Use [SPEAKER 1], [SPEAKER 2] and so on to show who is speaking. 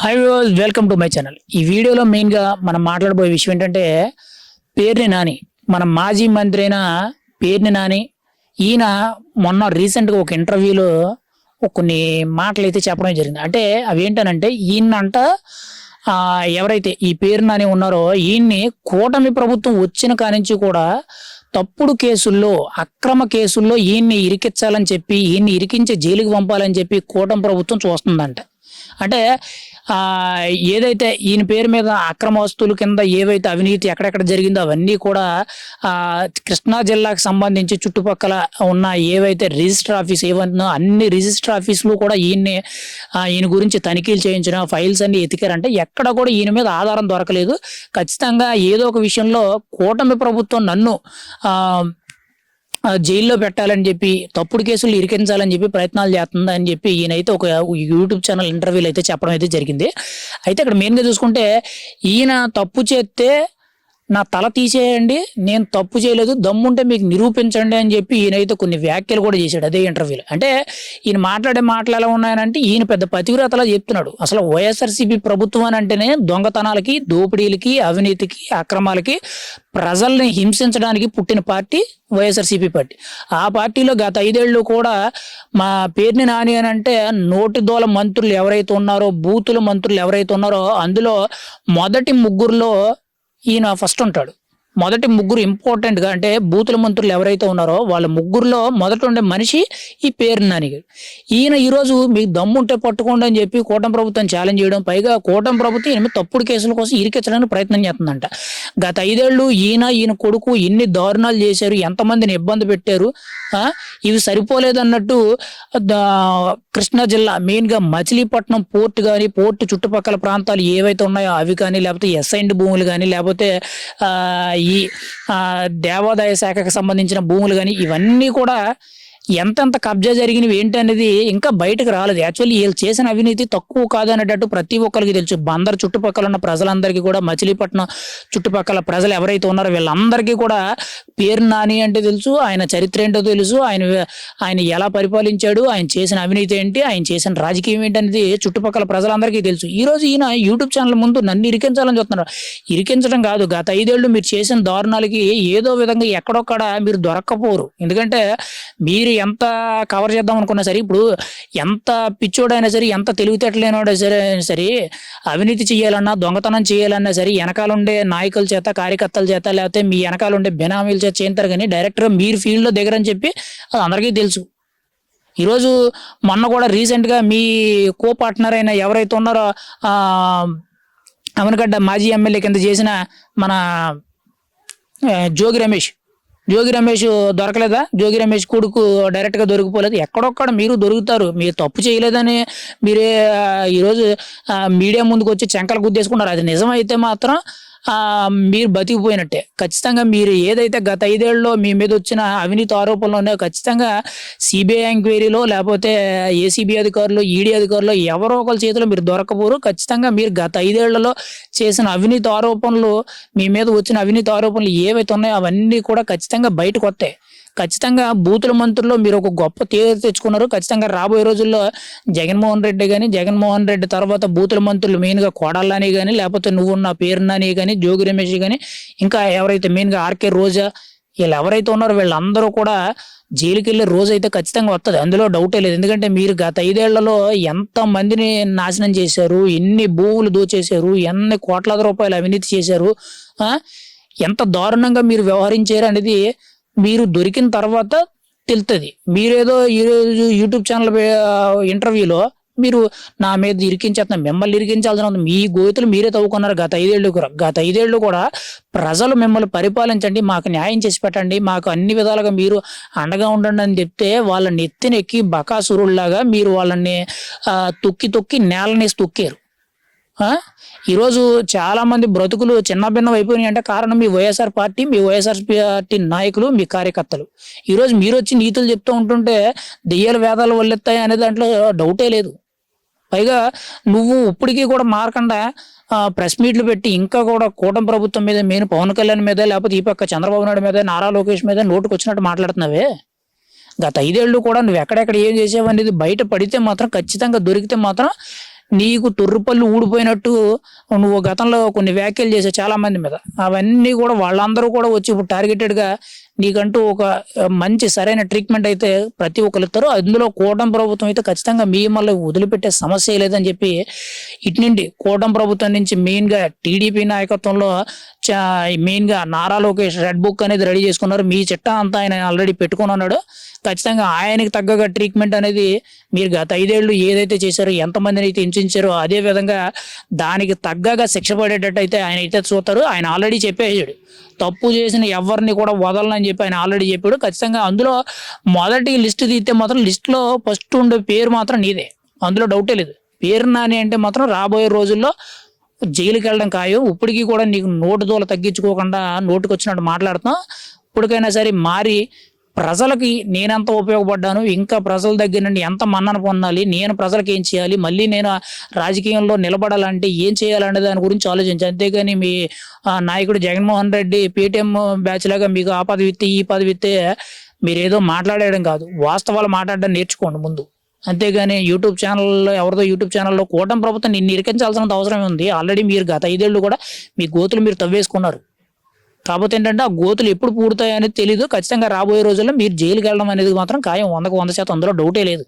[SPEAKER 1] Hi welcome to my channel ఈ వీడియోలో మెయిన్గా మనం మాట్లాడబోయే విషయం ఏంటంటే పేర్ని నాని. మన మాజీ మంత్రి అయిన పేర్ని నాని ఈయన మొన్న రీసెంట్గా ఒక ఇంటర్వ్యూలో కొన్ని మాటలు అయితే చెప్పడం జరిగింది. అంటే అవి ఏంటనంటే ఈయనంట అంట ఎవరైతే ఈ పేరు నాని ఉన్నారో ఈయన్ని కూటమి ప్రభుత్వం వచ్చిన కానించి కూడా తప్పుడు కేసుల్లో అక్రమ కేసుల్లో ఈయన్ని ఇరికించాలని చెప్పి ఈయన్ని ఇరికించి జైలుకి పంపాలని చెప్పి కూటమి ప్రభుత్వం చూస్తుందంట. అంటే ఏదైతే ఈయన పేరు మీద అక్రమ వస్తువుల కింద ఏవైతే అవినీతి ఎక్కడెక్కడ జరిగిందో అవన్నీ కూడా కృష్ణా జిల్లాకు సంబంధించి చుట్టుపక్కల ఉన్న ఏవైతే రిజిస్టర్ ఆఫీస్ ఏవన్నా అన్ని రిజిస్టర్ ఆఫీసులు కూడా ఈయన్ని ఈయన గురించి తనిఖీలు చేయించిన ఫైల్స్ అన్ని ఎతికారంటే ఎక్కడ కూడా ఈయన మీద ఆధారం దొరకలేదు. ఖచ్చితంగా ఏదో ఒక విషయంలో కూటమి ప్రభుత్వం నన్ను జైల్లో పెట్టాలని చెప్పి తప్పుడు కేసులు ఇరికించాలని చెప్పి ప్రయత్నాలు చేస్తుందని చెప్పి ఈయనైతే ఒక యూట్యూబ్ ఛానల్ ఇంటర్వ్యూలో అయితే చెప్పడం అయితే జరిగింది. అయితే ఇక్కడ మెయిన్గా చూసుకుంటే ఈయన తప్పు చేస్తే నా తల తీసేయండి నేను తప్పు చేయలేదు దమ్ముంటే మీకు నిరూపించండి అని చెప్పి ఈయనైతే కొన్ని వ్యాఖ్యలు కూడా చేశాడు అదే ఇంటర్వ్యూలో అంటే ఈయన మాట్లాడే మాటలు ఎలా ఉన్నాయనంటే ఈయన పెద్ద పతివ్రతలా చెప్తున్నాడు. అసలు వైఎస్ఆర్సీపీ ప్రభుత్వం అని అంటేనే దొంగతనాలకి దోపిడీలకి అవినీతికి అక్రమాలకి ప్రజల్ని హింసించడానికి పుట్టిన పార్టీ వైఎస్ఆర్సీపీ పార్టీ. ఆ పార్టీలో గత ఐదేళ్ళు కూడా మా పేరుని నాని అని అంటే నోటి దోల మంత్రులు ఎవరైతే ఉన్నారో బూతుల మంత్రులు ఎవరైతే ఉన్నారో అందులో మొదటి ముగ్గురులో ఈయన ఫస్ట్ ఉంటాడు. మొదటి ముగ్గురు ఇంపార్టెంట్గా అంటే బూతుల మంత్రులు ఎవరైతే ఉన్నారో వాళ్ళ ముగ్గురులో మొదట ఉండే మనిషి ఈ పేరు నానిగారు ఈయన ఈరోజు మీకు దమ్ముంటే పట్టుకోండి అని చెప్పి కూటమి ప్రభుత్వం ఛాలెంజ్ చేయడం పైగా కూటమి ప్రభుత్వం ఈయన మీద తప్పుడు కేసుల కోసం ఇరికించడానికి ప్రయత్నం చేస్తుందంట. గత ఐదేళ్ళు ఈయన ఈయన కొడుకు ఎన్ని దారుణాలు చేశారు ఎంతమందిని ఇబ్బంది పెట్టారు ఇవి సరిపోలేదన్నట్టు కృష్ణా జిల్లా మెయిన్గా మచిలీపట్నం పోర్ట్ కానీ పోర్ట్ చుట్టుపక్కల ప్రాంతాలు ఏవైతే ఉన్నాయో అవి కానీ లేకపోతే ఎస్ఐండ్ భూములు కానీ లేకపోతే ఈ దేవాదాయ శాఖకు సంబంధించిన భూములు కానీ ఇవన్నీ కూడా ఎంతెంత కబ్జా జరిగినవి ఏంటి అనేది ఇంకా బయటకు రాలేదు. యాక్చువల్లీ వీళ్ళు చేసిన అవినీతి తక్కువ కాదనేటట్టు ప్రతి ఒక్కరికి తెలుసు. బందర్ చుట్టుపక్కల ఉన్న ప్రజలందరికీ కూడా మచిలీపట్నం చుట్టుపక్కల ప్రజలు ఎవరైతే ఉన్నారో వీళ్ళందరికీ కూడా పేరు నాని అంటే తెలుసు ఆయన చరిత్ర ఏంటో తెలుసు ఆయన ఆయన ఎలా పరిపాలించాడు ఆయన చేసిన అవినీతి ఏంటి ఆయన చేసిన రాజకీయం ఏంటి అనేది చుట్టుపక్కల ప్రజలందరికీ తెలుసు. ఈ రోజు ఈయన యూట్యూబ్ ఛానల్ ముందు నన్ను ఇరికించాలని చూస్తున్నారు ఇరికించడం కాదు గత ఐదేళ్ళు మీరు చేసిన దారుణాలకి ఏదో విధంగా ఎక్కడొక్కడ మీరు దొరక్కపోరు. ఎందుకంటే మీరు ఎంత కవర్ చేద్దాం అనుకున్నా సరే ఇప్పుడు ఎంత పిచ్చోడైనా సరే ఎంత తెలివితేటలేనోడైనా సరే సరే అవినీతి చేయాలన్నా దొంగతనం చేయాలన్నా సరే వెనకాల ఉండే నాయకుల చేత కార్యకర్తల చేత లేకపోతే మీ వెనకాల ఉండే బెనామీల చేత చేయింటారు కానీ డైరెక్ట్గా మీరు ఫీల్డ్లో దగ్గరని చెప్పి అది అందరికీ తెలుసు. ఈరోజు మొన్న కూడా రీసెంట్గా మీ కో పార్ట్నర్ అయిన ఎవరైతే ఉన్నారో అమనగడ్డ మాజీ ఎమ్మెల్యే కింద చేసిన మన జోగి రమేష్ జోగి రమేష్ దొరకలేదా? జోగి రమేష్ కొడుకు డైరెక్ట్గా దొరికిపోలేదు. ఎక్కడొక్కడ మీరు దొరుకుతారు. మీరు తప్పు చేయలేదని మీరే ఈరోజు మీడియా ముందుకు వచ్చి చెంకలు గుద్దేసుకున్నారు అది నిజమైతే మాత్రం మీరు బతికిపోయినట్టే. ఖచ్చితంగా మీరు ఏదైతే గత ఐదేళ్ళలో మీ మీద వచ్చిన అవినీతి ఆరోపణలు ఉన్నాయో ఖచ్చితంగా సిబిఐ ఎంక్వైరీలో లేకపోతే ఏసీబీ అధికారులు ఈడీ అధికారులు ఎవరో ఒకరి చేతిలో మీరు దొరకపోరు. ఖచ్చితంగా మీరు గత ఐదేళ్ళలో చేసిన అవినీతి ఆరోపణలు మీ మీద వచ్చిన అవినీతి ఆరోపణలు ఏవైతే ఉన్నాయో అవన్నీ కూడా ఖచ్చితంగా బయటకు వస్తాయి. ఖచ్చితంగా బూతుల మంత్రుల్లో మీరు ఒక గొప్ప తీరు తెచ్చుకున్నారు. ఖచ్చితంగా రాబోయే రోజుల్లో జగన్మోహన్ రెడ్డి కానీ జగన్మోహన్ రెడ్డి తర్వాత బూతుల మంత్రులు మెయిన్గా కోడాలని కానీ లేకపోతే నువ్వు నా పేరునని కానీ జోగి రమేష్ కానీ ఇంకా ఎవరైతే మెయిన్గా ఆర్కే రోజా వీళ్ళు ఎవరైతే ఉన్నారో వీళ్ళందరూ కూడా జైలుకి వెళ్ళే రోజు అయితే ఖచ్చితంగా వస్తుంది అందులో డౌటే లేదు. ఎందుకంటే మీరు గత ఐదేళ్ళలో ఎంత మందిని నాశనం చేశారు ఎన్ని భూములు దోచేశారు ఎన్ని కోట్లాది రూపాయలు అవినీతి చేశారు ఎంత దారుణంగా మీరు వ్యవహరించారు అనేది మీరు దొరికిన తర్వాత తెలుస్తుంది మీరేదో ఈరోజు యూట్యూబ్ ఛానల్ ఇంటర్వ్యూలో మీరు నా మీద ఇరికించేస్తున్నారు మిమ్మల్ని ఇరికించాల్సిన ఉంది. మీ గోతులు మీరే తవ్వుకున్నారు. గత ఐదేళ్ళు కూడా గత ఐదేళ్ళు కూడా ప్రజలు మిమ్మల్ని పరిపాలించండి మాకు న్యాయం చేసి పెట్టండి మాకు అన్ని విధాలుగా మీరు అండగా ఉండండి అని చెప్తే వాళ్ళ నెత్తినెక్కి బకాసురుల్లాగా మీరు వాళ్ళని తొక్కి తొక్కి నేలనేసి తొక్కారు. ఈరోజు చాలా మంది బ్రతుకులు చిన్న భిన్నం అయిపోయినాయి అంటే కారణం మీ వైఎస్ఆర్ పార్టీ మీ వైఎస్ఆర్ పార్టీ నాయకులు మీ కార్యకర్తలు. ఈరోజు మీరు వచ్చి నీతులు చెప్తూ ఉంటుంటే దెయ్యాల వేదాలు వల్లెత్తాయి అనే దాంట్లో డౌటే లేదు. పైగా నువ్వు ఇప్పటికీ కూడా మారకుండా ప్రెస్ మీట్లు పెట్టి ఇంకా కూడా కూటమి ప్రభుత్వం మీద మెయిన్ పవన్ కళ్యాణ్ మీద లేకపోతే ఈ పక్క చంద్రబాబు నాయుడు మీద నారా లోకేష్ మీద నోటుకు వచ్చినట్టు మాట్లాడుతున్నావే? గత ఐదేళ్ళు కూడా నువ్వు ఎక్కడెక్కడ ఏం చేసావు అనేది బయట పడితే మాత్రం ఖచ్చితంగా దొరికితే మాత్రం నీకు తొర్రుపల్లి ఊడిపోయినట్టు నువ్వు గతంలో కొన్ని వ్యాఖ్యలు చేసే చాలా మంది మీద. అవన్నీ కూడా వాళ్ళందరూ కూడా వచ్చి ఇప్పుడు టార్గెటెడ్గా నీకంటూ ఒక మంచి సరైన ట్రీట్మెంట్ అయితే ప్రతి ఒక్కరు ఇస్తారు. అందులో కూటమి ప్రభుత్వం అయితే ఖచ్చితంగా మీ మళ్ళీ వదిలిపెట్టే సమస్య లేదని చెప్పి ఇటు నుండి కూటమి ప్రభుత్వం నుంచి మెయిన్గా టీడీపీ నాయకత్వంలో మెయిన్గా నారా లోకేష్ రెడ్ బుక్ అనేది రెడీ చేసుకున్నారు. మీ చిట్టా అంతా ఆయన ఆల్రెడీ పెట్టుకుని ఉన్నాడు. ఖచ్చితంగా ఆయనకి తగ్గగా ట్రీట్మెంట్ అనేది మీరు గత ఐదేళ్ళు ఏదైతే చేశారో ఎంతమందిని అయితే హింసించారో అదే విధంగా దానికి తగ్గగా శిక్ష పడేటట్టు అయితే ఆయన అయితే చూస్తారు. ఆయన ఆల్రెడీ చెప్పేసాడు తప్పు చేసిన ఎవరిని కూడా వదలనని చెప్పి ఆయన ఆల్రెడీ చెప్పాడు. ఖచ్చితంగా అందులో మొదటి లిస్ట్ తీస్తే మాత్రం లిస్ట్లో ఫస్ట్ ఉండే పేరు మాత్రం నీదే. అందులో డౌటే లేదు. పేరు నాని అంటే మాత్రం రాబోయే రోజుల్లో జైలుకి వెళ్ళడం ఖాయం. ఇప్పటికీ కూడా నీకు నోటు దూల తగ్గించుకోకుండా నోటుకు వచ్చినట్టు మాట్లాడుతున్నాం ఇప్పటికైనా సరే మారి ప్రజలకి నేనెంత ఉపయోగపడ్డాను ఇంకా ప్రజల దగ్గర నుండి ఎంత మన్నన పొందాలి నేను ప్రజలకు ఏం చేయాలి మళ్ళీ నేను రాజకీయంలో నిలబడాలంటే ఏం చేయాలనే దాని గురించి ఆలోచించి అంతేగాని మీ నాయకుడు జగన్మోహన్ రెడ్డి పేటిఎం బ్యాచ్ లాగా మీకు ఆ పదవి ఇస్తే ఈ పదవి ఇస్తే మీరు ఏదో మాట్లాడేయడం కాదు. వాస్తవాలు మాట్లాడడం నేర్చుకోండి ముందు. అంతేగాని యూట్యూబ్ ఛానల్లో ఎవరిదో యూట్యూబ్ ఛానల్లో కూటమి ప్రభుత్వం నిన్ను ఇరికించాల్సిన అవసరం ఉంది. ఆల్రెడీ మీరు గత ఐదేళ్ళు కూడా మీ గోతులు మీరు తవ్వేసుకున్నారు. కాకపోతే ఏంటంటే ఆ గోతులు ఎప్పుడు పూడతాయో అనేది తెలియదు ఖచ్చితంగా రాబోయే రోజుల్లో మీరు జైలుకి వెళ్ళడం అనేది మాత్రం ఖాయం. వందకు వంద శాతం అందులో డౌటే లేదు.